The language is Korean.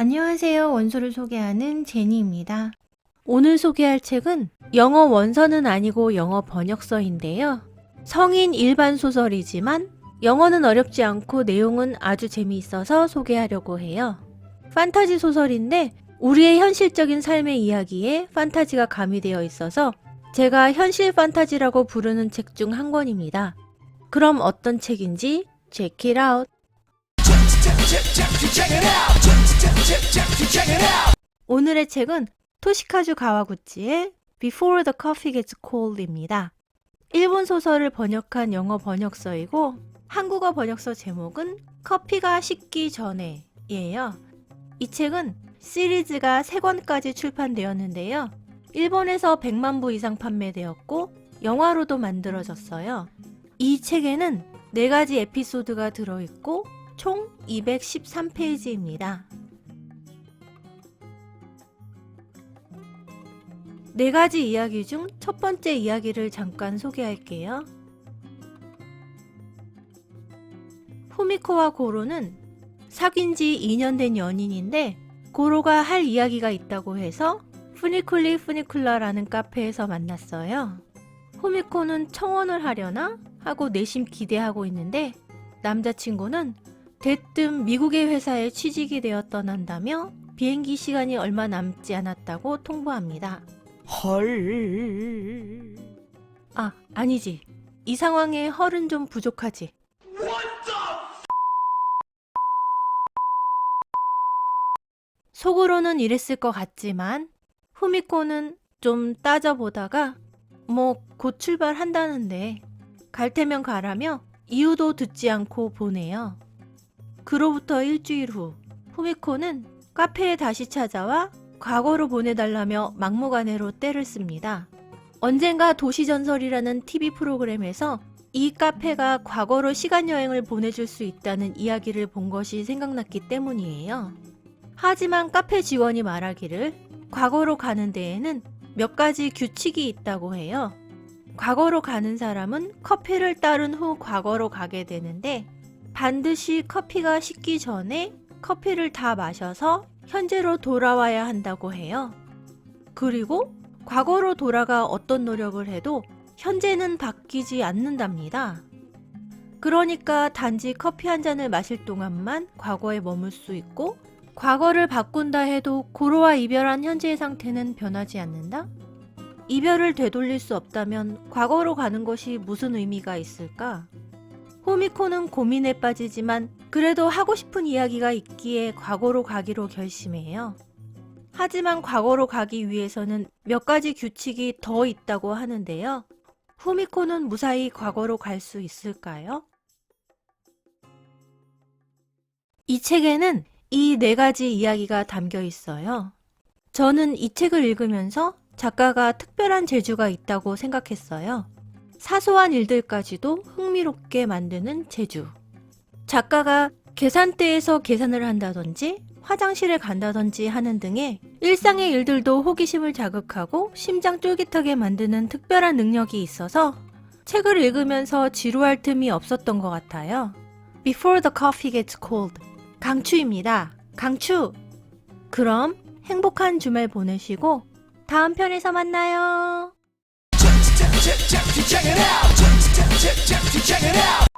안녕하세요. 원소를 소개하는 제니입니다. 오늘 소개할 책은 영어 원서는 아니고 영어 번역서인데요. 성인 일반 소설이지만 영어는 어렵지 않고 내용은 아주 재미있어서 소개하려고 해요. 판타지 소설인데 우리의 현실적인 삶의 이야기에 판타지가 가미되어 있어서 제가 현실 판타지라고 부르는 책 중 한 권입니다. 그럼 어떤 책인지 check. 오늘의 책은 토시카주 가와구치의 Before the Coffee Gets Cold입니다. 일본 소설을 번역한 영어 번역서이고 한국어 번역서 제목은 커피가 식기 전에예요. 이 책은 시리즈가 3권까지 출판되었는데요. 일본에서 100만 부 이상 판매되었고 영화로도 만들어졌어요. 이 책에는 4가지 에피소드가 들어있고 총 213페이지입니다. 네 가지 이야기 중 첫 번째 이야기를 잠깐 소개할게요. 후미코와 고로는 사귄 지 2년 된 연인인데 고로가 할 이야기가 있다고 해서 푸니쿨리 푸니쿨라라는 카페에서 만났어요. 후미코는 청혼을 하려나 하고 내심 기대하고 있는데 남자친구는 대뜸 미국의 회사에 취직이 되어 떠난다며 비행기 시간이 얼마 남지 않았다고 통보합니다. 헐. 아, 아니지. 이 상황에 헐은 좀 부족하지. 속으로는 이랬을 것 같지만 후미코는 좀 따져보다가 뭐 곧 출발한다는데 갈 테면 가라며 이유도 듣지 않고 보내요. 그로부터 일주일 후 후미코는 카페에 다시 찾아와 과거로 보내달라며 막무가내로 때를 씁니다. 언젠가 도시전설이라는 TV 프로그램에서 이 카페가 과거로 시간여행을 보내줄 수 있다는 이야기를 본 것이 생각났기 때문이에요. 하지만 카페 직원이 말하기를 과거로 가는 데에는 몇 가지 규칙이 있다고 해요. 과거로 가는 사람은 커피를 따른 후 과거로 가게 되는데 반드시 커피가 식기 전에 커피를 다 마셔서 현재로 돌아와야 한다고 해요. 그리고 과거로 돌아가 어떤 노력을 해도 현재는 바뀌지 않는답니다. 그러니까 단지 커피 한 잔을 마실 동안만 과거에 머물 수 있고 과거를 바꾼다 해도 고로와 이별한 현재의 상태는 변하지 않는다? 이별을 되돌릴 수 없다면 과거로 가는 것이 무슨 의미가 있을까? 호미코는 고민에 빠지지만 그래도 하고 싶은 이야기가 있기에 과거로 가기로 결심해요. 하지만 과거로 가기 위해서는 몇 가지 규칙이 더 있다고 하는데요. 후미코는 무사히 과거로 갈 수 있을까요? 이 책에는 이 네 가지 이야기가 담겨 있어요. 저는 이 책을 읽으면서 작가가 특별한 재주가 있다고 생각했어요. 사소한 일들까지도 흥미롭게 만드는 재주. 작가가 계산대에서 계산을 한다든지 화장실에 간다든지 하는 등의 일상의 일들도 호기심을 자극하고 심장 쫄깃하게 만드는 특별한 능력이 있어서 책을 읽으면서 지루할 틈이 없었던 것 같아요. Before the coffee gets cold. 강추입니다. 강추! 그럼 행복한 주말 보내시고 다음 편에서 만나요. check, check, check, check it out. Check, check, check, check, check it out.